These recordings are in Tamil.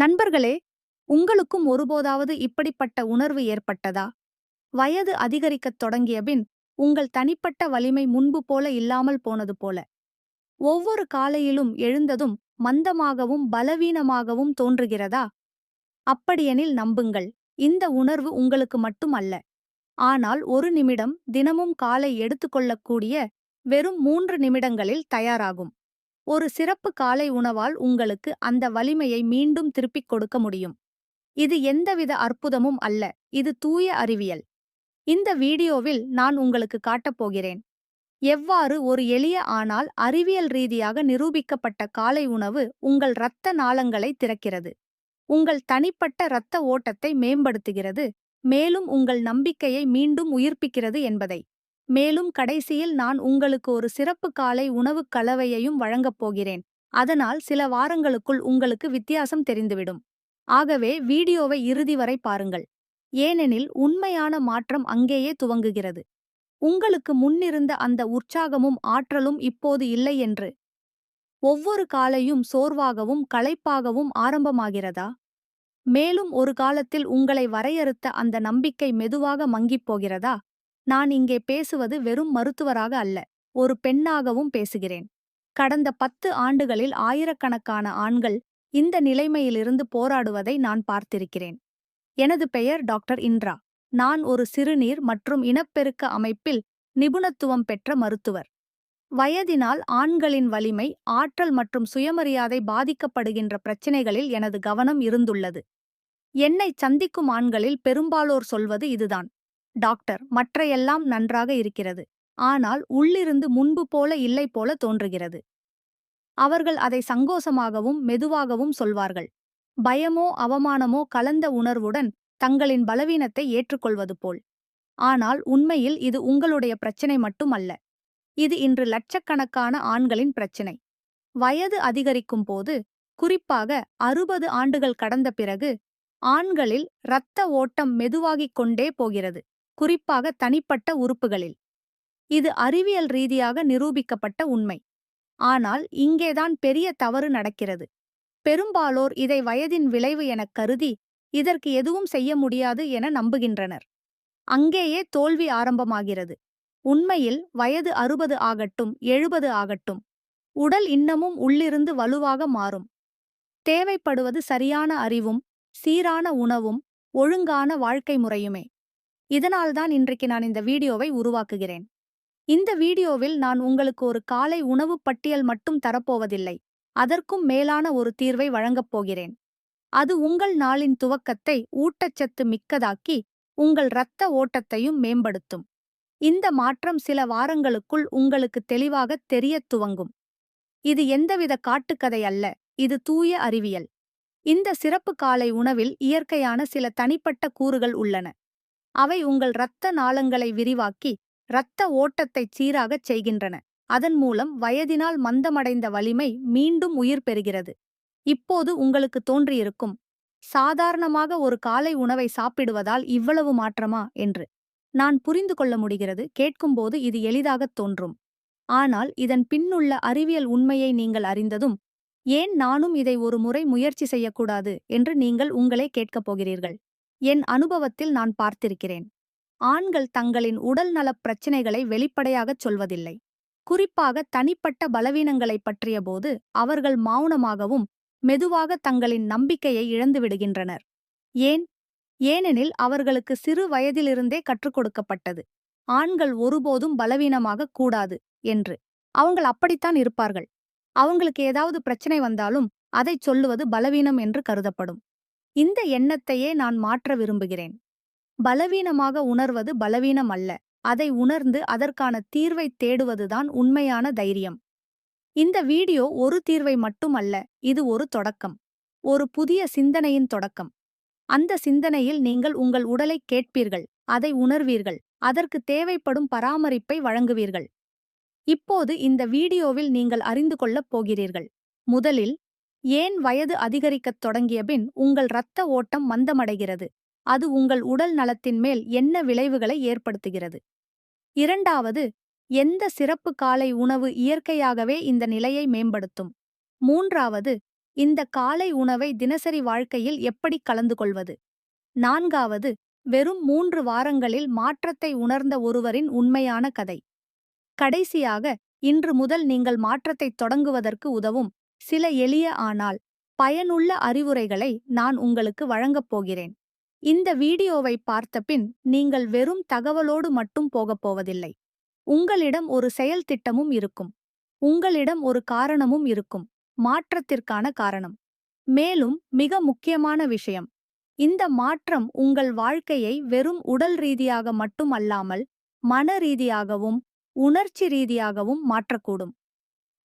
நண்பர்களே உங்களுக்கும் ஒருபோதாவது இப்படிப்பட்ட உணர்வு ஏற்பட்டதா? வயது அதிகரிக்கத் தொடங்கியபின் உங்கள் தனிப்பட்ட வலிமை முன்பு போல இல்லாமல் போனது போல. ஒவ்வொரு காலையிலும் எழுந்ததும் மந்தமாகவும் பலவீனமாகவும் தோன்றுகிறதா? அப்படியெனில் நம்புங்கள் இந்த உணர்வு உங்களுக்கு மட்டும் அல்ல ஆனால் ஒரு நிமிடம் தினமும் காலை எடுத்துக்கொள்ளக்கூடிய வெறும் மூன்று நிமிடங்களில் தயாராகும். ஒரு சிறப்பு காலை உணவால் உங்களுக்கு அந்த வலிமையை மீண்டும் திருப்பிக் கொடுக்க முடியும். இது எந்தவித அற்புதமும் அல்ல. இது தூய அறிவியல். இந்த வீடியோவில் நான் உங்களுக்கு காட்டப்போகிறேன் எவ்வாறு ஒரு எளிய ஆனால் அறிவியல் ரீதியாக நிரூபிக்கப்பட்ட காலை உணவு உங்கள் இரத்த நாளங்களை திறக்கிறது. உங்கள் தனிப்பட்ட இரத்த ஓட்டத்தை மேம்படுத்துகிறது. மேலும் உங்கள் நம்பிக்கையை மீண்டும் உயிர்ப்பிக்கிறது என்பதை. மேலும் கடைசியில் நான் உங்களுக்கு ஒரு சிறப்பு காலை உணவுக் கலவையையும் வழங்கப் போகிறேன். அதனால் சில வாரங்களுக்குள் உங்களுக்கு வித்தியாசம் தெரிந்துவிடும். ஆகவே வீடியோவை இறுதி வரை பாருங்கள். ஏனெனில் உண்மையான மாற்றம் அங்கேயே துவங்குகிறது. உங்களுக்கு முன்னிருந்த அந்த உற்சாகமும் ஆற்றலும் இப்போது இல்லை என்று. ஒவ்வொரு காலையும் சோர்வாகவும் களைப்பாகவும் ஆரம்பமாகிறதா? மேலும் ஒரு காலத்தில் உங்களை வரையறுத்த அந்த நம்பிக்கை மெதுவாக மங்கிப் போகிறதா? நான் இங்கே பேசுவது வெறும் மருத்துவராக அல்ல ஒரு பெண்ணாகவும் பேசுகிறேன். கடந்த பத்து ஆண்டுகளில் ஆயிரக்கணக்கான ஆண்கள் இந்த நிலைமையிலிருந்து போராடுவதை நான் பார்த்திருக்கிறேன். எனது பெயர் டாக்டர் இந்திரா. நான் ஒரு சிறுநீர் மற்றும் இனப்பெருக்க அமைப்பில் நிபுணத்துவம் பெற்ற மருத்துவர். வயதினால் ஆண்களின் வலிமை ஆற்றல் மற்றும் சுயமரியாதை பாதிக்கப்படுகின்ற பிரச்சினைகளில் எனது கவனம் இருந்துள்ளது. என்னை சந்திக்கும் ஆண்களில் பெரும்பாலோர் சொல்வது இதுதான். டாக்டர். மற்றையெல்லாம் நன்றாக இருக்கிறது. ஆனால் உள்ளிருந்து முன்பு போல இல்லை போல தோன்றுகிறது. அவர்கள் அதை சங்கோசமாகவும் மெதுவாகவும் சொல்வார்கள். பயமோ அவமானமோ கலந்த உணர்வுடன் தங்களின் பலவீனத்தை ஏற்றுக்கொள்வது போல். ஆனால் உண்மையில் இது உங்களுடைய பிரச்சினை மட்டும் அல்ல இது இன்று லட்சக்கணக்கான ஆண்களின் பிரச்சினை. வயது அதிகரிக்கும் போது குறிப்பாக அறுபது ஆண்டுகள் கடந்த பிறகு ஆண்களில் இரத்த ஓட்டம் மெதுவாகிக் கொண்டே போகிறது. குறிப்பாக தனிப்பட்ட உறுப்புகளில். இது அறிவியல் ரீதியாக நிரூபிக்கப்பட்ட உண்மை. ஆனால் இங்கேதான் பெரிய தவறு நடக்கிறது. பெரும்பாலோர் இதை வயதின் விளைவு எனக் கருதி இதற்கு எதுவும் செய்ய முடியாது என நம்புகின்றனர். அங்கேயே தோல்வி ஆரம்பமாகிறது. உண்மையில் வயது அறுபது ஆகட்டும் எழுபது ஆகட்டும் உடல் இன்னமும் உள்ளிருந்து வலுவாக மாறும். தேவைப்படுவது சரியான அறிவும் சீரான உணவும் ஒழுங்கான வாழ்க்கை முறையுமே. இதனால்தான் இன்றைக்கு நான் இந்த வீடியோவை உருவாக்குகிறேன். இந்த வீடியோவில் நான் உங்களுக்கு ஒரு காலை உணவு பட்டியல் மட்டும் தரப்போவதில்லை. அதற்கும் மேலான ஒரு தீர்வை வழங்கப் போகிறேன். அது உங்கள் நாளின் துவக்கத்தை ஊட்டச்சத்து மிக்கதாக்கி உங்கள் இரத்த ஓட்டத்தையும் மேம்படுத்தும். இந்த மாற்றம் சில வாரங்களுக்குள் உங்களுக்கு தெளிவாக தெரியத் துவங்கும். இது எந்தவித காட்டுக்கதை அல்ல இது தூய அறிவியல். இந்த சிறப்பு காலை உணவில் இயற்கையான சில தனிப்பட்ட கூறுகள் உள்ளன. அவை உங்கள் இரத்த நாளங்களை விரிவாக்கி இரத்த ஓட்டத்தைச் சீராகச் செய்கின்றன. அதன் மூலம் வயதினால் மந்தமடைந்த வலிமை மீண்டும் உயிர் பெறுகிறது. இப்போது உங்களுக்கு தோன்றியிருக்கும் சாதாரணமாக ஒரு காலை உணவை சாப்பிடுவதால் இவ்வளவு மாற்றமா? என்று. நான் புரிந்து கொள்ள முடிகிறது கேட்கும்போது இது எளிதாகத் தோன்றும். ஆனால் இதன் பின்னுள்ள அறிவியல் உண்மையை நீங்கள் அறிந்ததும் ஏன் நானும் இதை ஒரு முறை முயற்சி செய்யக்கூடாது? என்று நீங்கள் உங்களே கேட்கப் போகிறீர்கள். என் அனுபவத்தில் நான் பார்த்திருக்கிறேன். ஆண்கள் தங்களின் உடல் நலப் பிரச்சினைகளை வெளிப்படையாகச் சொல்வதில்லை. குறிப்பாக தனிப்பட்ட பலவீனங்களைப் பற்றியபோது அவர்கள் மௌனமாகவும் மெதுவாக தங்களின் நம்பிக்கையை இழந்துவிடுகின்றனர் ஏன்? ஏனெனில் அவர்களுக்கு சிறு வயதிலிருந்தே கற்றுக் கொடுக்கப்பட்டது. ஆண்கள் ஒருபோதும் பலவீனமாகக் கூடாது என்று. அவங்கள் அப்படித்தான் இருப்பார்கள். அவங்களுக்கு ஏதாவது பிரச்சனை வந்தாலும் அதைச் சொல்லுவது பலவீனம் என்று கருதப்படும். இந்த எண்ணத்தையே நான் மாற்ற விரும்புகிறேன். பலவீனமாக உணர்வது பலவீனம் அல்ல. அதை உணர்ந்து அதற்கான தீர்வை தேடுவதுதான் உண்மையான தைரியம். இந்த வீடியோ ஒரு தீர்வை மட்டும் அல்ல இது ஒரு தொடக்கம். ஒரு புதிய சிந்தனையின் தொடக்கம். அந்த சிந்தனையில் நீங்கள் உங்கள் உடலை கேட்பீர்கள் அதை உணர்வீர்கள் அதற்கு தேவைப்படும் பராமரிப்பை வழங்குவீர்கள். இப்போது இந்த வீடியோவில் நீங்கள் அறிந்து கொள்ளப் போகிறீர்கள். முதலில் ஏன் வயது அதிகரிக்கத் தொடங்கியபின் உங்கள் இரத்த ஓட்டம் மந்தமடைகிறது? அது உங்கள் உடல் நலத்தின் மேல் என்ன விளைவுகளை ஏற்படுத்துகிறது? இரண்டாவது எந்த சிறப்பு காலை உணவு இயற்கையாகவே இந்த நிலையை மேம்படுத்தும்? மூன்றாவது இந்த காலை உணவை தினசரி வாழ்க்கையில் எப்படி கலந்து கொள்வது நான்காவது வெறும் மூன்று வாரங்களில் மாற்றத்தை உணர்ந்த ஒருவரின் உண்மையான கதை. கடைசியாக இன்று முதல் நீங்கள் மாற்றத்தை தொடங்குவதற்கு உதவும் சில எளிய ஆனால் பயனுள்ள அறிவுரைகளை நான் உங்களுக்கு வழங்கப் போகிறேன். இந்த வீடியோவை பார்த்தபின் நீங்கள் வெறும் தகவலோடு மட்டும் போகப் போவதில்லை. உங்களிடம் ஒரு செயல் திட்டமும் இருக்கும். உங்களிடம் ஒரு காரணமும் இருக்கும். மாற்றத்திற்கான காரணம். மேலும் மிக முக்கியமான விஷயம். இந்த மாற்றம் உங்கள் வாழ்க்கையை வெறும் உடல் ரீதியாக மட்டும் அல்லாமல் மன ரீதியாகவும் உணர்ச்சி ரீதியாகவும் மாற்றக்கூடும்.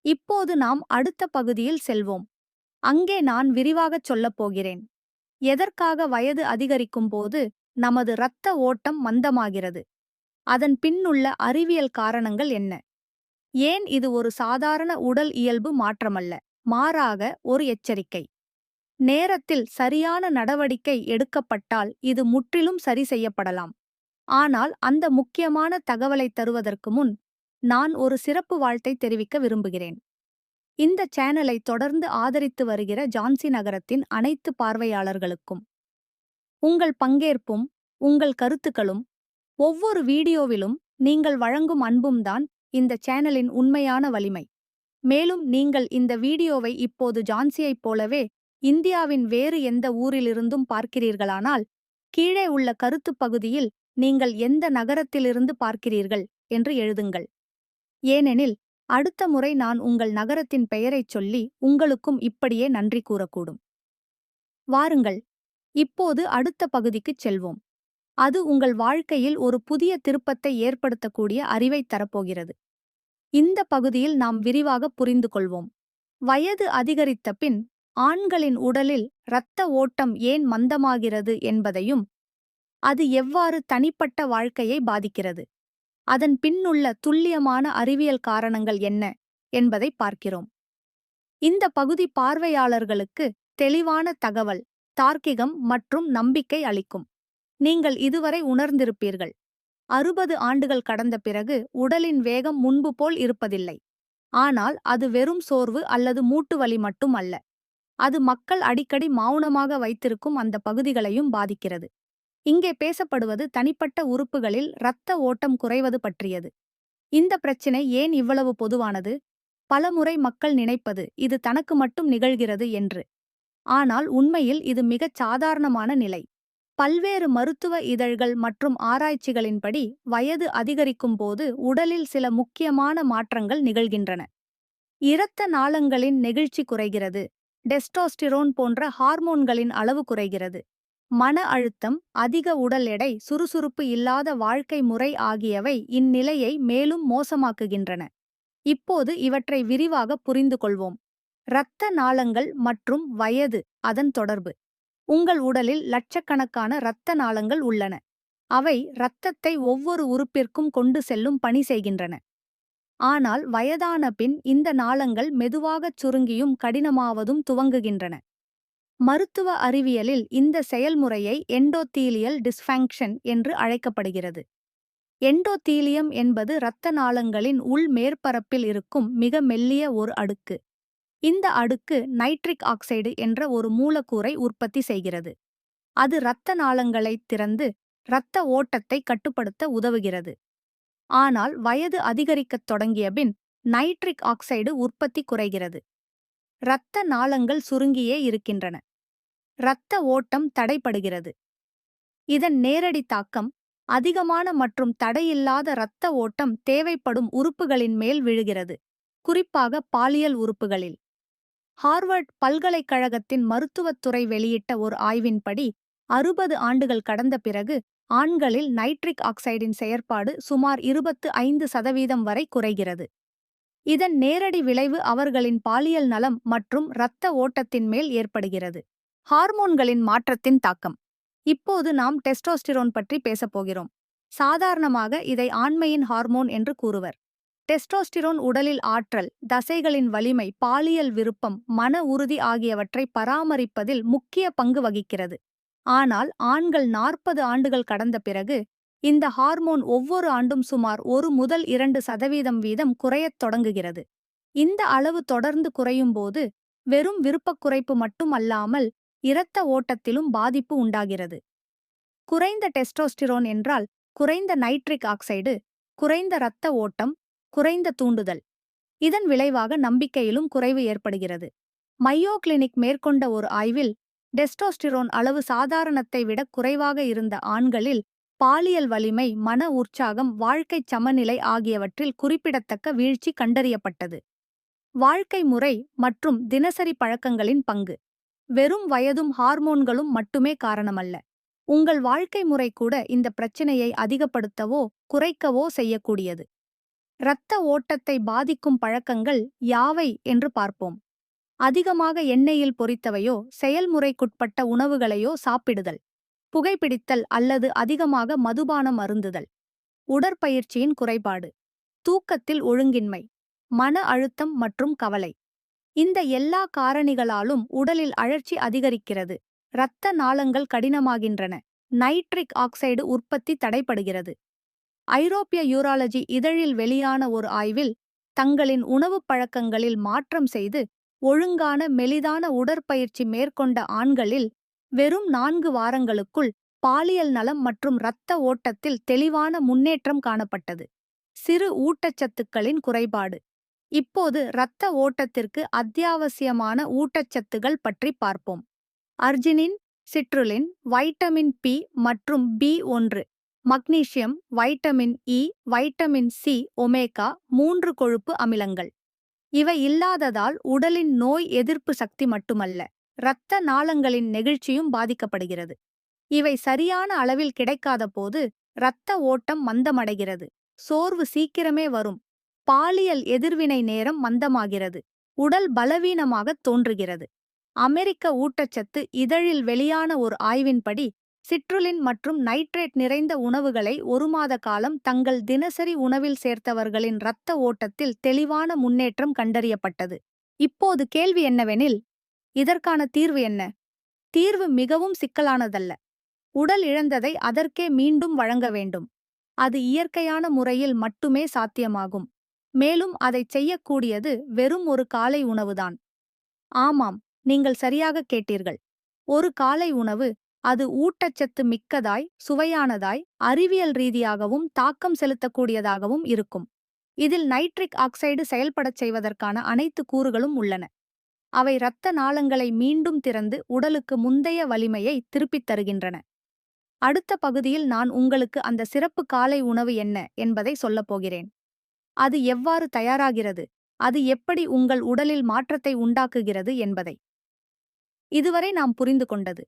இப்போது நாம் அடுத்த பகுதியில் செல்வோம். அங்கே நான் விரிவாகச் சொல்லப் போகிறேன். எதற்காக வயது அதிகரிக்கும் போது நமது இரத்த ஓட்டம் மந்தமாகிறது? அதன் பின்னுள்ள அறிவியல் காரணங்கள் என்ன? ஏன் இது ஒரு சாதாரண உடல் இயல்பு மாற்றமல்ல? மாறாக ஒரு எச்சரிக்கை. நேரத்தில் சரியான நடவடிக்கை எடுக்கப்பட்டால் இது முற்றிலும் சரி செய்யப்படலாம். ஆனால் அந்த முக்கியமான தகவலை தருவதற்கு முன் நான் ஒரு சிறப்பு வாழ்த்தை தெரிவிக்க விரும்புகிறேன். இந்த சேனலை தொடர்ந்து ஆதரித்து வருகிற ஜான்சி நகரத்தின் அனைத்து பார்வையாளர்களுக்கும் உங்கள் பங்கேற்பும் உங்கள் கருத்துக்களும் ஒவ்வொரு வீடியோவிலும் நீங்கள் வழங்கும் அன்பும் தான் இந்த சேனலின் உண்மையான வலிமை. மேலும் நீங்கள் இந்த வீடியோவை இப்போது ஜான்சியைப் போலவே இந்தியாவின் வேறு எந்த ஊரிலிருந்தும் பார்க்கிறீர்களானால் கீழே உள்ள கருத்துப் பகுதியில் நீங்கள் எந்த நகரத்திலிருந்து பார்க்கிறீர்கள் என்று எழுதுங்கள். ஏனெனில் அடுத்த முறை நான் உங்கள் நகரத்தின் பெயரைச் சொல்லி உங்களுக்கும் இப்படியே நன்றி கூறக்கூடும். வாருங்கள் இப்போது அடுத்த பகுதிக்குச் செல்வோம். அது உங்கள் வாழ்க்கையில் ஒரு புதிய திருப்பத்தை ஏற்படுத்தக்கூடிய அறிவைத் தரப்போகிறது. இந்த பகுதியில் நாம் விரிவாக புரிந்து கொள்வோம். வயது அதிகரித்த பின் ஆண்களின் உடலில் இரத்த ஓட்டம் ஏன் மந்தமாகிறது என்பதையும் அது எவ்வாறு தனிப்பட்ட வாழ்க்கையை பாதிக்கிறது? அதன் பின்னுள்ள துல்லியமான அறிவியல் காரணங்கள் என்ன என்பதை பார்க்கிறோம். இந்த பகுதி பார்வையாளர்களுக்கு தெளிவான தகவல் தார்க்கிகம் மற்றும் நம்பிக்கை அளிக்கும். நீங்கள் இதுவரை உணர்ந்திருப்பீர்கள். அறுபது ஆண்டுகள் கடந்த பிறகு உடலின் வேகம் முன்பு போல் இருப்பதில்லை. ஆனால் அது வெறும் சோர்வு அல்லது மூட்டு வலி மட்டும் அல்ல. அது மக்கள் அடிக்கடி மௌனமாக வைத்திருக்கும் அந்த பகுதிகளையும் பாதிக்கிறது. இங்கே பேசப்படுவது தனிப்பட்ட உறுப்புகளில் இரத்த ஓட்டம் குறைவது பற்றியது. இந்த பிரச்சினை ஏன் இவ்வளவு பொதுவானது? பலமுறை மக்கள் நினைப்பது இது தனக்கு மட்டும் நிகழ்கிறது என்று. ஆனால் உண்மையில் இது மிகச் சாதாரணமான நிலை. பல்வேறு மருத்துவ இதழ்கள் மற்றும் ஆராய்ச்சிகளின்படி வயது அதிகரிக்கும் போது உடலில் சில முக்கியமான மாற்றங்கள் நிகழ்கின்றன. இரத்த நாளங்களின் நெகிழ்ச்சி குறைகிறது. டெஸ்டோஸ்டிரோன் போன்ற ஹார்மோன்களின் அளவு குறைகிறது. மன அழுத்தம் அதிக உடல் எடை சுறுசுறுப்பு இல்லாத வாழ்க்கை முறை ஆகியவை இந்நிலையை மேலும் மோசமாக்குகின்றன. இப்போது இவற்றை விரிவாக புரிந்து கொள்வோம். இரத்த நாளங்கள் மற்றும் வயது அதன் தொடர்பு. உங்கள் உடலில் லட்சக்கணக்கான இரத்த நாளங்கள் உள்ளன. அவை இரத்தத்தை ஒவ்வொரு உறுப்பிற்கும் கொண்டு செல்லும் பணி செய்கின்றன. ஆனால் வயதான பின் இந்த நாளங்கள் மெதுவாகச் சுருங்கியும் கடினமாவதும் துவங்குகின்றன. மருத்துவ அறிவியலில் இந்த செயல்முறையை எண்டோத்தீலியல் டிஸ்ஃபங்க்ஷன் என்று அழைக்கப்படுகிறது. எண்டோத்தீலியம் என்பது இரத்த நாளங்களின் உள் மேற்பரப்பில் இருக்கும் மிக மெல்லிய ஒரு அடுக்கு. இந்த அடுக்கு நைட்ரிக் ஆக்சைடு என்ற ஒரு மூலக்கூறை உற்பத்தி செய்கிறது. அது இரத்த நாளங்களைத் திறந்து இரத்த ஓட்டத்தை கட்டுப்படுத்த உதவுகிறது. ஆனால் வயது அதிகரிக்கத் தொடங்கியபின் நைட்ரிக் ஆக்சைடு உற்பத்தி குறைகிறது. இரத்த நாளங்கள் சுருங்கியே இருக்கின்றன. இரத்த ஓட்டம் தடைப்படுகிறது இதன் நேரடி தாக்கம் அதிகமான மற்றும் தடையில்லாத இரத்த ஓட்டம் தேவைப்படும் உறுப்புகளின் மேல் விழுகிறது. குறிப்பாக பாலியல் உறுப்புகளில். ஹார்வர்ட் பல்கலைக்கழகத்தின் மருத்துவத்துறை வெளியிட்ட ஒரு ஆய்வின்படி அறுபது ஆண்டுகள் கடந்த பிறகு ஆண்களில் நைட்ரிக் ஆக்சைடின் செயற்பாடு சுமார் இருபத்து ஐந்து சதவீதம் வரை குறைகிறது. இதன் நேரடி விளைவு அவர்களின் பாலியல் நலம் மற்றும் இரத்த ஓட்டத்தின் மேல் ஏற்படுகிறது. ஹார்மோன்களின் மாற்றத்தின் தாக்கம். இப்போது நாம் டெஸ்டோஸ்டிரோன் பற்றி பேசப்போகிறோம் சாதாரணமாக இதை ஆண்மையின் ஹார்மோன் என்று கூறுவர். டெஸ்டோஸ்டிரோன் உடலில் ஆற்றல் தசைகளின் வலிமை பாலியல் விருப்பம் மன உறுதி ஆகியவற்றை பராமரிப்பதில் முக்கிய பங்கு வகிக்கிறது. ஆனால் ஆண்கள் நாற்பது ஆண்டுகள் கடந்த பிறகு இந்த ஹார்மோன் ஒவ்வொரு ஆண்டும் சுமார் ஒரு முதல் இரண்டு சதவீதம் வீதம் குறையத் தொடங்குகிறது. இந்த அளவு தொடர்ந்து குறையும்போது வெறும் விருப்பக் குறைப்பு மட்டும் அல்லாமல் இரத்த ஓட்டத்திலும் பாதிப்பு உண்டாகிறது. குறைந்த டெஸ்டோஸ்டிரோன் என்றால் குறைந்த நைட்ரிக் ஆக்சைடு குறைந்த இரத்த ஓட்டம் குறைந்த தூண்டுதல். இதன் விளைவாக நம்பிக்கையிலும் குறைவு ஏற்படுகிறது. மையோ கிளினிக் மேற்கொண்ட ஒரு ஆய்வில் டெஸ்டோஸ்டிரோன் அளவு சாதாரணத்தை விட குறைவாக இருந்த ஆண்களில் பாலியல் வலிமை மன உற்சாகம் வாழ்க்கைச் சமநிலை ஆகியவற்றில் குறிப்பிடத்தக்க வீழ்ச்சி கண்டறியப்பட்டது. வாழ்க்கை முறை மற்றும் தினசரி பழக்கங்களின் பங்கு. வெறும் வயதும் ஹார்மோன்களும் மட்டுமே காரணமல்ல. உங்கள் வாழ்க்கை முறை கூட இந்த பிரச்சினையை அதிகப்படுத்தவோ குறைக்கவோ செய்யக்கூடியது. இரத்த ஓட்டத்தை பாதிக்கும் பழக்கங்கள் யாவை என்று பார்ப்போம். அதிகமாக எண்ணெயில் பொரித்தவையோ செயல்முறைக்குட்பட்ட உணவுகளையோ சாப்பிடுதல். புகைப்பிடித்தல் அல்லது அதிகமாக மதுபானம் அருந்துதல். உடற்பயிற்சியின் குறைபாடு. தூக்கத்தில் ஒழுங்கின்மை. மன அழுத்தம் மற்றும் கவலை. இந்த எல்லா காரணிகளாலும் உடலில் அழற்சி அதிகரிக்கிறது. இரத்த நாளங்கள் கடினமாகின்றன. நைட்ரிக் ஆக்சைடு உற்பத்தி தடைப்படுகிறது ஐரோப்பிய யூராலஜி இதழில் வெளியான ஒரு ஆய்வில் தங்களின் உணவுப் பழக்கங்களில் மாற்றம் செய்து ஒழுங்கான மெலிதான உடற்பயிற்சி மேற்கொண்ட ஆண்களில் வெறும் நான்கு வாரங்களுக்குள் பாலியல் நலம் மற்றும் இரத்த ஓட்டத்தில் தெளிவான முன்னேற்றம் காணப்பட்டது. சிறு ஊட்டச்சத்துக்களின் குறைபாடு. இப்போது இரத்த ஓட்டத்திற்கு அத்தியாவசியமான ஊட்டச்சத்துகள் பற்றி பார்ப்போம். அர்ஜினின் சிட்ருலின் வைட்டமின் பி மற்றும் பி ஒன்று magnesium vitamin E vitamin C omega மூன்று கொழுப்பு அமிலங்கள். இவை இல்லாததால் உடலின் நோய் எதிர்ப்பு சக்தி மட்டுமல்ல. இரத்த நாளங்களின் நெகிழ்ச்சியும் பாதிக்கப்படுகிறது. இவை சரியான அளவில் கிடைக்காத போது இரத்த ஓட்டம் மந்தமடைகிறது. சோர்வு சீக்கிரமே வரும். பாலியல் எதிர்வினை நேரம் மந்தமாகிறது. உடல் பலவீனமாகத் தோன்றுகிறது. அமெரிக்க ஊட்டச்சத்து இதழில் வெளியான ஒரு ஆய்வின்படி சிட்ருலின் மற்றும் நைட்ரேட் நிறைந்த உணவுகளை ஒரு மாத காலம் தங்கள் தினசரி உணவில் சேர்த்தவர்களின் இரத்த ஓட்டத்தில் தெளிவான முன்னேற்றம் கண்டறியப்பட்டது. இப்போது கேள்வி என்னவெனில் இதற்கான தீர்வு என்ன? தீர்வு மிகவும் சிக்கலானதல்ல. உடல் இழந்ததை அதற்கே மீண்டும் வழங்க வேண்டும். அது இயற்கையான முறையில் மட்டுமே சாத்தியமாகும். மேலும் அதைச் செய்யக்கூடியது வெறும் ஒரு காலை உணவுதான். ஆமாம் நீங்கள் சரியாக கேட்டீர்கள். ஒரு காலை உணவு அது ஊட்டச்சத்து மிக்கதாய் சுவையானதாய் அறிவியல் ரீதியாகவும் தாக்கம் செலுத்தக்கூடியதாகவும் இருக்கும். இதில் நைட்ரிக் ஆக்சைடு செயல்படச் செய்வதற்கான அனைத்து கூறுகளும் உள்ளன. அவை இரத்த நாளங்களை மீண்டும் திறந்து உடலுக்கு முந்தைய வலிமையை திருப்பித் தருகின்றன. அடுத்த பகுதியில் நான் உங்களுக்கு அந்த சிறப்பு காலை உணவு என்ன என்பதை சொல்லப் போகிறேன். அது எவ்வாறு தயாராகிறது? அது எப்படி உங்கள் உடலில் மாற்றத்தை உண்டாக்குகிறது என்பதை. இதுவரை நாம் புரிந்து கொண்டது.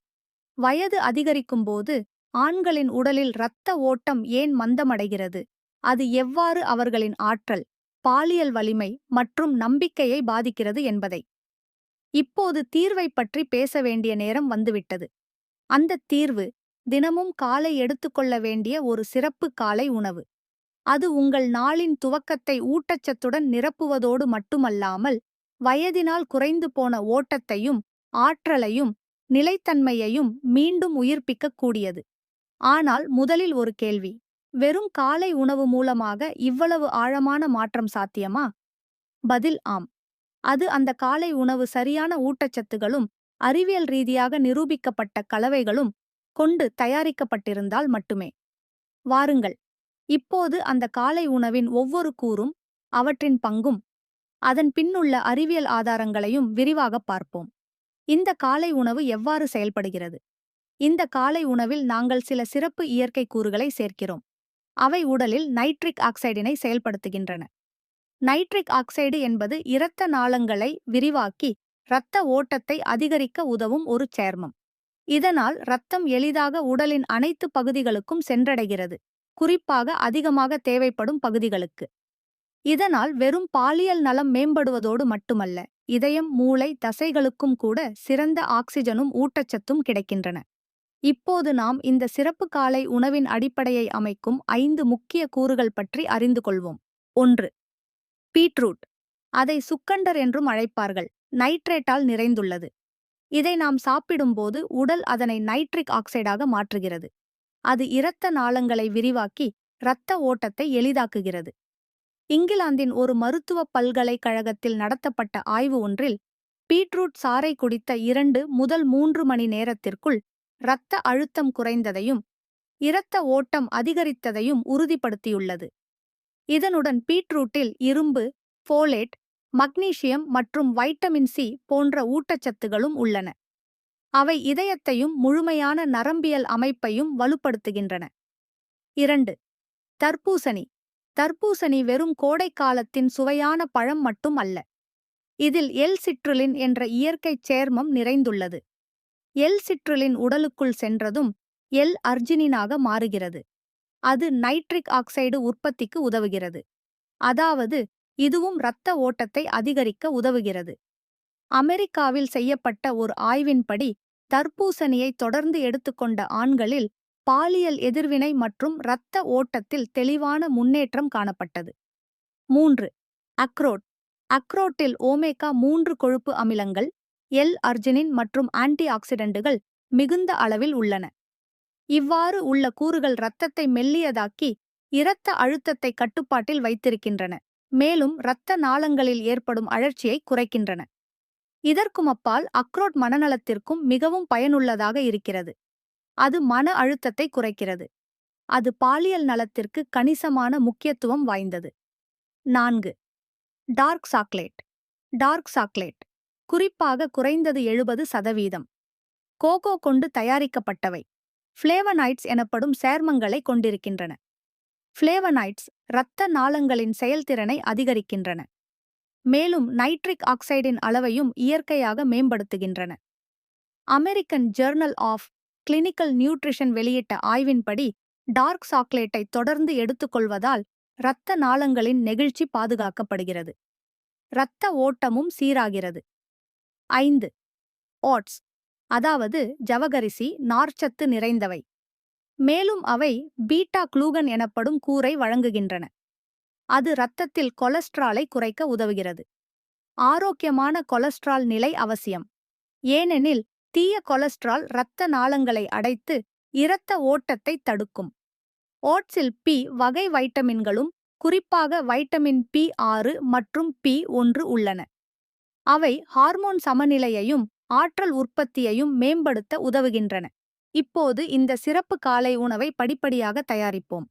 வயது அதிகரிக்கும்போது ஆண்களின் உடலில் இரத்த ஓட்டம் ஏன் மந்தமடைகிறது? அது எவ்வாறு அவர்களின் ஆற்றல் பாலியல் வலிமை மற்றும் நம்பிக்கையை பாதிக்கிறது என்பதை. இப்போது தீர்வை பற்றி பேச வேண்டிய நேரம் வந்துவிட்டது. அந்த தீர்வு தினமும் காலை எடுத்துக்கொள்ள வேண்டிய ஒரு சிறப்பு காலை உணவு. அது உங்கள் நாளின் துவக்கத்தை ஊட்டச்சத்துடன் நிரப்புவதோடு மட்டுமல்லாமல் வயதினால் குறைந்து போன ஓட்டத்தையும் ஆற்றலையும் நிலைத்தன்மையையும் மீண்டும் உயிர்ப்பிக்கக் கூடியது ஆனால் முதலில் ஒரு கேள்வி. வெறும் காலை உணவு மூலமாக இவ்வளவு ஆழமான மாற்றம் சாத்தியமா? பதில் ஆம். அது அந்த காலை உணவு சரியான ஊட்டச்சத்துகளும் அறிவியல் ரீதியாக நிரூபிக்கப்பட்ட கலவைகளும் கொண்டு தயாரிக்கப்பட்டிருந்தால் மட்டுமே. வாருங்கள். இப்போது அந்த காலை உணவின் ஒவ்வொரு கூறும் அவற்றின் பங்கும் அதன் பின்னுள்ள அறிவியல் ஆதாரங்களையும் விரிவாகப் பார்ப்போம். இந்த காலை உணவு எவ்வாறு செயல்படுகிறது? இந்த காலை உணவில் நாங்கள் சில சிறப்பு இயற்கை கூறுகளை சேர்க்கிறோம். அவை உடலில் நைட்ரிக் ஆக்சைடினை செயல்படுத்துகின்றன. நைட்ரிக் ஆக்சைடு என்பது இரத்த நாளங்களை விரிவாக்கி இரத்த ஓட்டத்தை அதிகரிக்க உதவும் ஒரு சேர்மம். இதனால் இரத்தம் எளிதாக உடலின் அனைத்து பகுதிகளுக்கும் சென்றடைகிறது குறிப்பாக அதிகமாக தேவைப்படும் பகுதிகளுக்கு. இதனால் வெறும் பாலியல் நலம் மேம்படுவதோடு மட்டுமல்ல இதயம் மூளை தசைகளுக்கும் கூட சிறந்த ஆக்சிஜனும் ஊட்டச்சத்தும் கிடைக்கின்றன. இப்போது நாம் இந்த சிறப்பு காலை உணவின் அடிப்படையை அமைக்கும் ஐந்து முக்கிய கூறுகள் பற்றி அறிந்து கொள்வோம். ஒன்று பீட்ரூட். அதை சுக்கண்டர் என்றும் அழைப்பார்கள். நைட்ரேட்டால் நிறைந்துள்ளது. இதை நாம் சாப்பிடும்போது உடல் அதனை நைட்ரிக் ஆக்சைடாக மாற்றுகிறது. அது இரத்த நாளங்களை விரிவாக்கி இரத்த ஓட்டத்தை எளிதாக்குகிறது. இங்கிலாந்தின் ஒரு மருத்துவ பல்கலைக்கழகத்தில் நடத்தப்பட்ட ஆய்வு ஒன்றில் பீட்ரூட் சாறை குடித்த இரண்டு முதல் மூன்று மணி நேரத்திற்குள் இரத்த அழுத்தம் குறைந்ததையும் இரத்த ஓட்டம் அதிகரித்ததையும் உறுதிப்படுத்தியுள்ளது. இதனுடன் பீட்ரூட்டில் இரும்பு ஃபோலேட் மக்னீசியம் மற்றும் வைட்டமின் சி போன்ற ஊட்டச்சத்துகளும் உள்ளன. அவை இதயத்தையும் முழுமையான நரம்பியல் அமைப்பையும் வலுப்படுத்துகின்றன. இரண்டு தர்பூசணி. தர்பூசணி வெறும் கோடைக்காலத்தின் சுவையான பழம் மட்டும் அல்ல. இதில் எல் சிற்றுலின் என்ற இயற்கைச் சேர்மம் நிறைந்துள்ளது. எல் சிற்றுலின் உடலுக்குள் சென்றதும் எல் அர்ஜினினாக மாறுகிறது. அது நைட்ரிக் ஆக்சைடு உற்பத்திக்கு உதவுகிறது. அதாவது இதுவும் இரத்த ஓட்டத்தை அதிகரிக்க உதவுகிறது. அமெரிக்காவில் செய்யப்பட்ட ஒரு ஆய்வின்படி தர்பூசணியை தொடர்ந்து எடுத்துக்கொண்ட ஆண்களில் பாலியல் எதிர்வினை மற்றும் இரத்த ஓட்டத்தில் தெளிவான முன்னேற்றம் காணப்பட்டது. மூன்று அக்ரோட். அக்ரோட்டில் ஓமேகா மூன்று கொழுப்பு அமிலங்கள் எல் அர்ஜினின் மற்றும் ஆன்டி ஆக்சிடென்ட்டுகள் மிகுந்த அளவில் உள்ளன. இவ்வாறு உள்ள கூறுகள் இரத்தத்தை மெல்லியதாக்கி இரத்த அழுத்தத்தை கட்டுப்பாட்டில் வைத்திருக்கின்றன. மேலும் இரத்த நாளங்களில் ஏற்படும் அழற்சியை குறைக்கின்றன. இதற்கும் அப்பால் அக்ரோட் மனநலத்திற்கும் மிகவும் பயனுள்ளதாக இருக்கிறது. அது மன அழுத்தத்தை குறைக்கிறது. அது பாலியல் நலத்திற்கு கணிசமான முக்கியத்துவம் வாய்ந்தது. நான்கு. Dark chocolate. டார்க் சாக்லேட் குறிப்பாக குறைந்தது எழுபது சதவீதம். கோகோ கொண்டு தயாரிக்கப்பட்டவை. ஃப்ளேவனைட்ஸ் எனப்படும் சேர்மங்களை கொண்டிருக்கின்றன. ஃப்ளேவனைட்ஸ் இரத்த நாளங்களின் செயல்திறனை அதிகரிக்கின்றன. மேலும் நைட்ரிக் ஆக்சைடின் அளவையும் இயற்கையாக மேம்படுத்துகின்றன. American journal of clinical nutrition வெளியிட்ட ஆய்வின்படி டார்க் சாக்லேட்டை தொடர்ந்து எடுத்துக்கொள்வதால் இரத்த நாளங்களின் நெகிழ்ச்சி பாதுகாக்கப்படுகிறது. இரத்த ஓட்டமும் சீராகிறது. ஐந்து ஓட்ஸ் அதாவது ஜவகரிசி நார்ச்சத்து நிறைந்தவை. மேலும் அவை பீட்டா குளூகன் எனப்படும் கூரை வழங்குகின்றன. அது இரத்தத்தில் கொலஸ்ட்ராலை குறைக்க உதவுகிறது. ஆரோக்கியமான கொலஸ்ட்ரால் நிலை அவசியம். ஏனெனில் தீய கொலஸ்ட்ரால் இரத்த நாளங்களை அடைத்து இரத்த ஓட்டத்தை தடுக்கும். ஓட்ஸில் பி வகை வைட்டமின்களும் குறிப்பாக வைட்டமின் பி ஆறு மற்றும் பி ஒன்று உள்ளன. அவை ஹார்மோன் சமநிலையையும் ஆற்றல் உற்பத்தியையும் மேம்படுத்த உதவுகின்றன. இப்போது இந்த சிறப்பு காலை உணவை படிப்படியாக தயாரிப்போம்.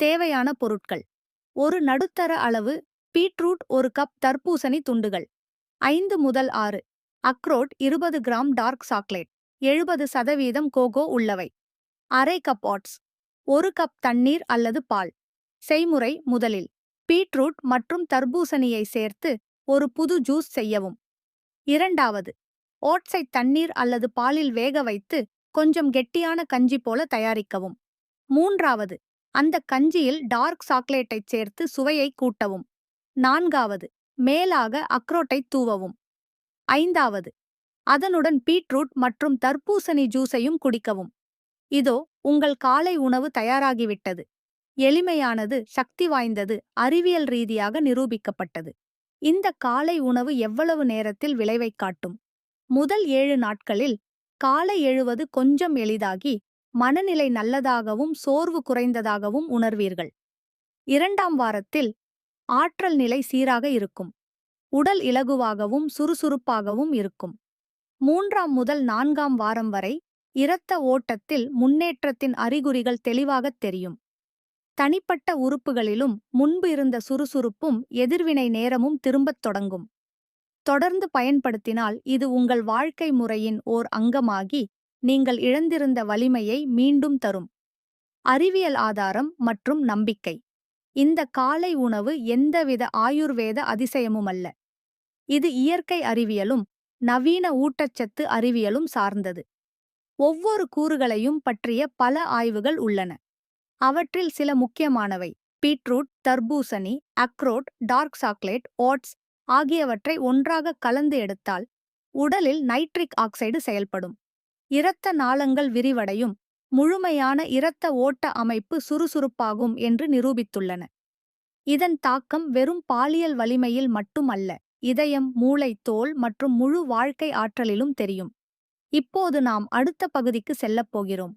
தேவையான பொருட்கள். ஒரு நடுத்தர அளவு பீட்ரூட் ஒரு கப் தர்பூசணி துண்டுகள். ஐந்து முதல் ஆறு. அக்ரோட் இருபது கிராம் டார்க் சாக்லேட். எழுபது சதவீதம் கோகோ உள்ளவை. அரை கப் ஆட்ஸ். ஒரு கப் தண்ணீர் அல்லது பால். செய்முறை முதலில். பீட்ரூட் மற்றும் தர்பூசணியை சேர்த்து ஒரு புது ஜூஸ் செய்யவும். இரண்டாவது. ஓட்ஸை தண்ணீர் அல்லது பாலில் வேக வைத்து கொஞ்சம் கெட்டியான கஞ்சி போல தயாரிக்கவும். மூன்றாவது அந்த கஞ்சியில் டார்க் சாக்லேட்டைச் சேர்த்து சுவையை கூட்டவும். நான்காவது மேலாக அக்ரோட்டை தூவவும். ஐந்தாவது அதனுடன் பீட்ரூட் மற்றும் தர்பூசணி ஜூஸையும் குடிக்கவும். இதோ உங்கள் காலை உணவு தயாராகிவிட்டது. எளிமையானது சக்தி வாய்ந்தது அறிவியல் ரீதியாக நிரூபிக்கப்பட்டது. இந்த காலை உணவு எவ்வளவு நேரத்தில் விளைவைக் காட்டும்? முதல் ஏழு நாட்களில் காலை எழுவது கொஞ்சம் எளிதாகி மனநிலை நல்லதாகவும் சோர்வு குறைந்ததாகவும் உணர்வீர்கள். இரண்டாம் வாரத்தில் ஆற்றல் நிலை சீராக இருக்கும். உடல் இலகுவாகவும் சுறுசுறுப்பாகவும் இருக்கும். மூன்றாம் முதல் நான்காம் வாரம் வரை இரத்த ஓட்டத்தில் முன்னேற்றத்தின் அறிகுறிகள் தெளிவாகத் தெரியும். தனிப்பட்ட உறுப்புகளிலும் முன்பு இருந்த சுறுசுறுப்பும் எதிர்வினை நேரமும் திரும்பத் தொடங்கும். தொடர்ந்து பயன்படுத்தினால் இது உங்கள் வாழ்க்கை முறையின் ஓர் அங்கமாகி நீங்கள் இழந்திருந்த வலிமையை மீண்டும் தரும். அறிவியல் ஆதாரம் மற்றும் நம்பிக்கை. இந்த காலை உணவு எந்தவித ஆயுர்வேத அதிசயமுமல்ல. இது இயற்கை அறிவியலும் நவீன ஊட்டச்சத்து அறிவியலும் சார்ந்தது. ஒவ்வொரு கூறுகளையும் பற்றிய பல ஆய்வுகள் உள்ளன. அவற்றில் சில முக்கியமானவை. பீட்ரூட் தர்பூசணி அக்ரோட் டார்க் சாக்லேட் ஓட்ஸ் ஆகியவற்றை ஒன்றாக கலந்து எடுத்தால் உடலில் நைட்ரிக் ஆக்சைடு செயல்படும். இரத்த நாளங்கள் விரிவடையும். முழுமையான இரத்த ஓட்ட அமைப்பு சுறுசுறுப்பாகும் என்று நிரூபித்துள்ளன. இதன் தாக்கம் வெறும் பாலியல் வலிமையில் மட்டுமல்ல இதயம் மூளை தோல் மற்றும் முழு வாழ்க்கை ஆற்றலிலும் தெரியும். இப்போது நாம் அடுத்த பகுதிக்கு செல்லப் போகிறோம்.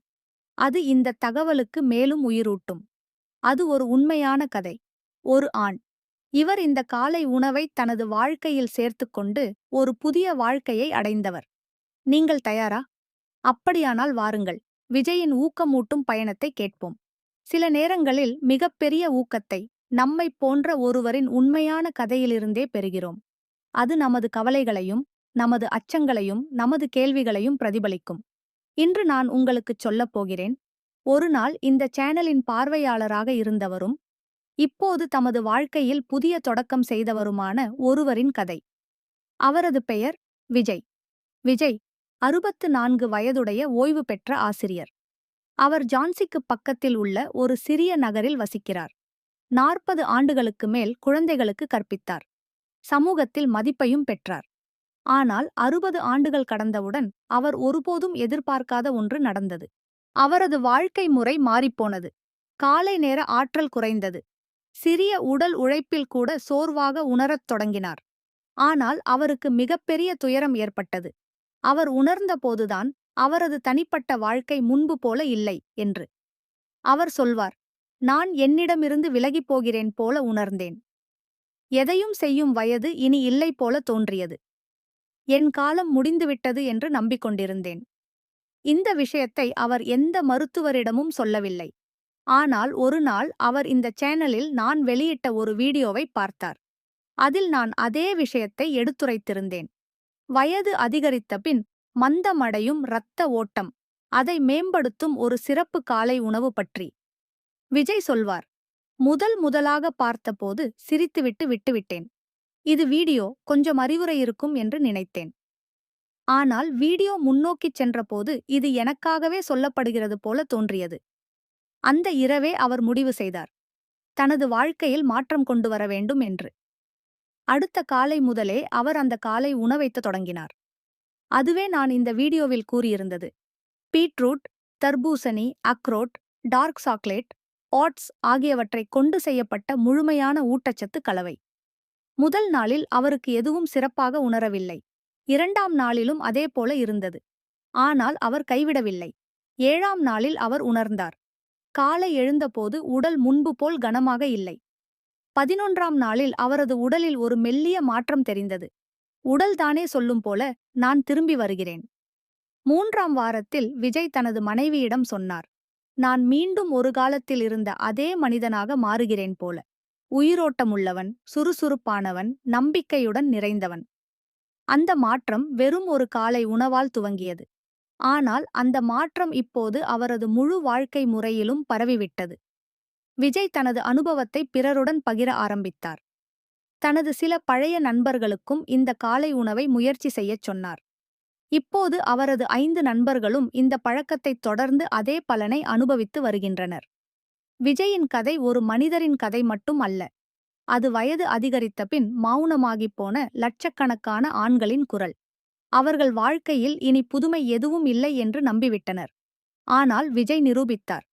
அது இந்த தகவலுக்கு மேலும் உயிரூட்டும். அது ஒரு உண்மையான கதை. ஒரு ஆண் இவர் இந்த காலை உணவை தனது வாழ்க்கையில் சேர்த்துக்கொண்டு ஒரு புதிய வாழ்க்கையை அடைந்தவர். நீங்கள் தயாரா? அப்படியானால் வாருங்கள். விஜயின் ஊக்கமூட்டும் பயணத்தை கேட்போம். சில நேரங்களில் மிகப்பெரிய ஊக்கத்தை நம்மைப் போன்ற ஒருவரின் உண்மையான கதையிலிருந்தே பெறுகிறோம். அது நமது கவலைகளையும் நமது அச்சங்களையும் நமது கேள்விகளையும் பிரதிபலிக்கும். இன்று நான் உங்களுக்குச் சொல்லப் போகிறேன். ஒரு நாள் இந்த சேனலின் பார்வையாளராக இருந்தவரும் இப்போது தமது வாழ்க்கையில் புதிய தொடக்கம் செய்தவருமான ஒருவரின் கதை. அவரது பெயர் விஜய். விஜய் அறுபத்து நான்கு வயதுடைய ஓய்வு பெற்ற ஆசிரியர். அவர் ஜான்சிக்கு பக்கத்தில் உள்ள ஒரு சிறிய நகரில் வசிக்கிறார். நாற்பது ஆண்டுகளுக்கு மேல் குழந்தைகளுக்கு கற்பித்தார். சமூகத்தில் மதிப்பையும் பெற்றார். ஆனால் அறுபது ஆண்டுகள் கடந்தவுடன் அவர் ஒருபோதும் எதிர்பார்க்காத ஒன்று நடந்தது. அவரது வாழ்க்கை முறை மாறிப்போனது. காலை நேர ஆற்றல் குறைந்தது. சிறிய உடல் உழைப்பில் கூட சோர்வாக உணரத் தொடங்கினார். ஆனால் அவருக்கு மிகப்பெரிய துயரம் ஏற்பட்டது. அவர் உணர்ந்தபோதுதான் அவரது தனிப்பட்ட வாழ்க்கை முன்பு போல இல்லை என்று. அவர் சொல்வார் நான் என்னிடமிருந்து விலகிப் போகிறேன் போல உணர்ந்தேன். எதையும் செய்யும் வயது இனி இல்லை போல தோன்றியது. என் காலம் முடிந்துவிட்டது என்று நம்பிக்கொண்டிருந்தேன். இந்த விஷயத்தை அவர் எந்த மருத்துவரிடமும் சொல்லவில்லை. ஆனால் ஒரு நாள் அவர் இந்த சேனலில் நான் வெளியிட்ட ஒரு வீடியோவை பார்த்தார். அதில் நான் அதே விஷயத்தை எடுத்துரைத்திருந்தேன். வயது அதிகரித்த பின் மந்தமடையும் இரத்த ஓட்டம் அதை மேம்படுத்தும் ஒரு சிறப்பு காலை உணவு பற்றி. விஜய் சொல்வார் முதல் முதலாக பார்த்தபோது சிரித்துவிட்டு விட்டுவிட்டேன். இது வீடியோ கொஞ்சம் அறிவுரை இருக்கும் என்று நினைத்தேன். ஆனால் வீடியோ முன்னோக்கிச் சென்றபோது இது எனக்காகவே சொல்லப்படுகிறது போல தோன்றியது. அந்த இரவே அவர் முடிவு செய்தார். தனது வாழ்க்கையில் மாற்றம் கொண்டு வர வேண்டும் என்று. அடுத்த காலை முதலே அவர் அந்த காலை உணவைத்து தொடங்கினார். அதுவே நான் இந்த வீடியோவில் கூறியிருந்தது. பீட்ரூட் தர்பூசணி அக்ரோட் டார்க் சாக்லேட் ஆட்ஸ் ஆகியவற்றை கொண்டு செய்யப்பட்ட முழுமையான ஊட்டச்சத்து கலவை. முதல் நாளில் அவருக்கு எதுவும் சிறப்பாக உணரவில்லை. இரண்டாம் நாளிலும் அதேபோல இருந்தது. ஆனால் அவர் கைவிடவில்லை. ஏழாம் நாளில் அவர் உணர்ந்தார். காலை எழுந்தபோது உடல் முன்பு போல் கனமாக இல்லை. பதினொன்றாம் நாளில் அவரது உடலில் ஒரு மெல்லிய மாற்றம் தெரிந்தது. உடல் தானே சொல்லும் போல நான் திரும்பி வருகிறேன். மூன்றாம் வாரத்தில் விஜய் தனது மனைவியிடம் சொன்னார். நான் மீண்டும் ஒரு காலத்தில் இருந்த அதே மனிதனாக மாறுகிறேன் போல. உயிரோட்டமுள்ளவன் சுறுசுறுப்பானவன் நம்பிக்கையுடன் நிறைந்தவன். அந்த மாற்றம் வெறும் ஒரு காலை உணவால் துவங்கியது. ஆனால் அந்த மாற்றம் இப்போது அவரது முழு வாழ்க்கை முறையிலும் பரவிவிட்டது. விஜய் தனது அனுபவத்தை பிறருடன் பகிர ஆரம்பித்தார். தனது சில பழைய நண்பர்களுக்கும் இந்த காலை உணவை முயற்சி செய்யச் சொன்னார். இப்போது அவரது ஐந்து நண்பர்களும் இந்த பழக்கத்தைத் தொடர்ந்து அதே பலனை அனுபவித்து வருகின்றனர். விஜயின் கதை ஒரு மனிதரின் கதை மட்டும் அல்ல. அது வயது அதிகரித்த பின் மௌனமாகிப் போன லட்சக்கணக்கான ஆண்களின் குரல். அவர்கள் வாழ்க்கையில் இனி புதுமை எதுவும் இல்லை என்று நம்பிவிட்டனர். ஆனால் விஜய் நிரூபித்தார்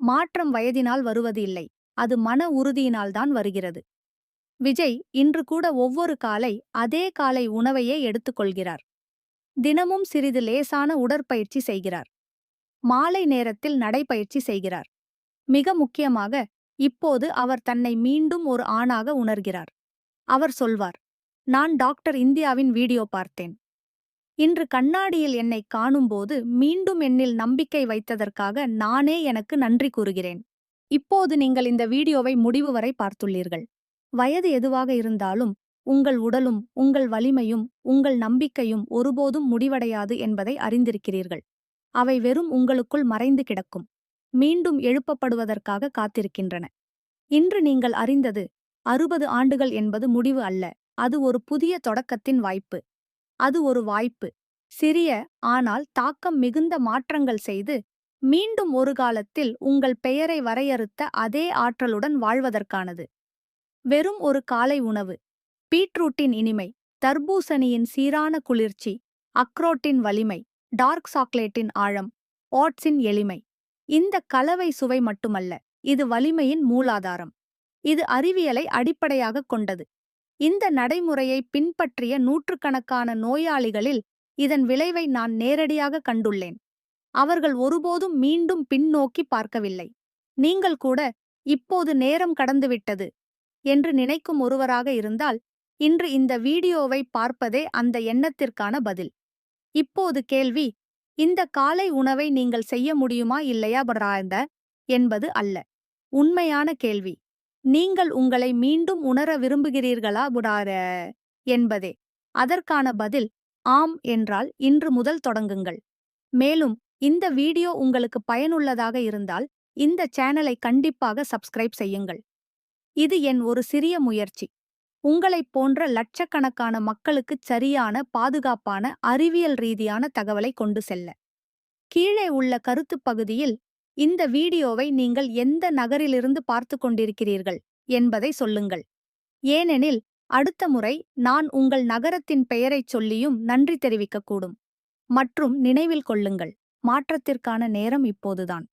மாற்றம் வயதினால் வருவது இல்லை அது மன உறுதியினால்தான் வருகிறது. விஜய் இன்று கூட ஒவ்வொரு காலை அதே காலை உணவையே எடுத்துக்கொள்கிறார் தினமும் சிறிது லேசான உடற்பயிற்சி செய்கிறார். மாலை நேரத்தில் நடைப்பயிற்சி செய்கிறார். மிக முக்கியமாக இப்போது அவர் தன்னை மீண்டும் ஒரு ஆணாக உணர்கிறார். அவர் சொல்வார் நான் டாக்டர் இந்தியாவின் வீடியோ பார்த்தேன். இன்று கண்ணாடியில் என்னை காணும்போது மீண்டும் என்னில் நம்பிக்கை வைத்ததற்காக நானே எனக்கு நன்றி கூறுகிறேன். இப்போது நீங்கள் இந்த வீடியோவை முடிவு வரை பார்த்துள்ளீர்கள். வயது எதுவாக இருந்தாலும் உங்கள் உடலும் உங்கள் வலிமையும் உங்கள் நம்பிக்கையும் ஒருபோதும் முடிவடையாது என்பதை அறிந்திருக்கிறீர்கள். அவை வெறும் உங்களுக்குள் மறைந்து கிடக்கும். மீண்டும் எழுப்பப்படுவதற்காக காத்திருக்கின்றன. இன்று நீங்கள் அறிந்தது அறுபது ஆண்டுகள் என்பது முடிவு அல்ல அது ஒரு புதிய தொடக்கத்தின் வாய்ப்பு. அது ஒரு வாய்ப்பு. சிறிய ஆனால் தாக்கம் மிகுந்த மாற்றங்கள் செய்து மீண்டும் ஒரு காலத்தில் உங்கள் பெயரை வரையறுத்த அதே ஆற்றலுடன் வாழ்வதற்கானது. வெறும் ஒரு காலை உணவு. பீட்ரூட்டின் இனிமை தர்பூசணியின் சீரான குளிர்ச்சி அக்ரோட்டின் வலிமை டார்க் சாக்லேட்டின் ஆழம் ஓட்ஸின் எளிமை. இந்த கலவை சுவை மட்டுமல்ல இது வலிமையின் மூலாதாரம். இது அறிவியலை அடிப்படையாகக் கொண்டது. இந்த நடைமுறையை பின்பற்றிய நூற்றுக்கணக்கான நோயாளிகளில் இதன் விளைவை நான் நேரடியாக கண்டுள்ளேன். அவர்கள் ஒருபோதும் மீண்டும் பின்னோக்கி பார்க்கவில்லை. நீங்கள் கூட இப்போது நேரம் கடந்துவிட்டது என்று நினைக்கும் ஒருவராக இருந்தால் இன்று இந்த வீடியோவை பார்ப்பதே அந்த எண்ணத்திற்கான பதில். இப்போது கேள்வி இந்த காலை உணவை நீங்கள் செய்ய முடியுமா இல்லையா பிராந்த? என்பது அல்ல. உண்மையான கேள்வி. நீங்கள் உங்களை மீண்டும் உணர விரும்புகிறீர்களா புடார? என்பதே. அதற்கான பதில் ஆம் என்றால் இன்று முதல் தொடங்குங்கள். மேலும் இந்த வீடியோ உங்களுக்கு பயனுள்ளதாக இருந்தால் இந்த சேனலை கண்டிப்பாக சப்ஸ்கிரைப் செய்யுங்கள். இது என் ஒரு சிறிய முயற்சி. உங்களைப் போன்ற லட்சக்கணக்கான மக்களுக்குச் சரியான பாதுகாப்பான அறிவியல் ரீதியான தகவலை கொண்டு செல்ல. கீழே உள்ள கருத்துப் பகுதியில் இந்த வீடியோவை நீங்கள் எந்த நகரிலிருந்து பார்த்து கொண்டிருக்கிறீர்கள் என்பதை சொல்லுங்கள். ஏனெனில் அடுத்த முறை நான் உங்கள் நகரத்தின் பெயரைச் சொல்லியும் நன்றி தெரிவிக்கக்கூடும் மற்றும் நினைவில் கொள்ளுங்கள் மாற்றத்திற்கான நேரம் இப்போதுதான்.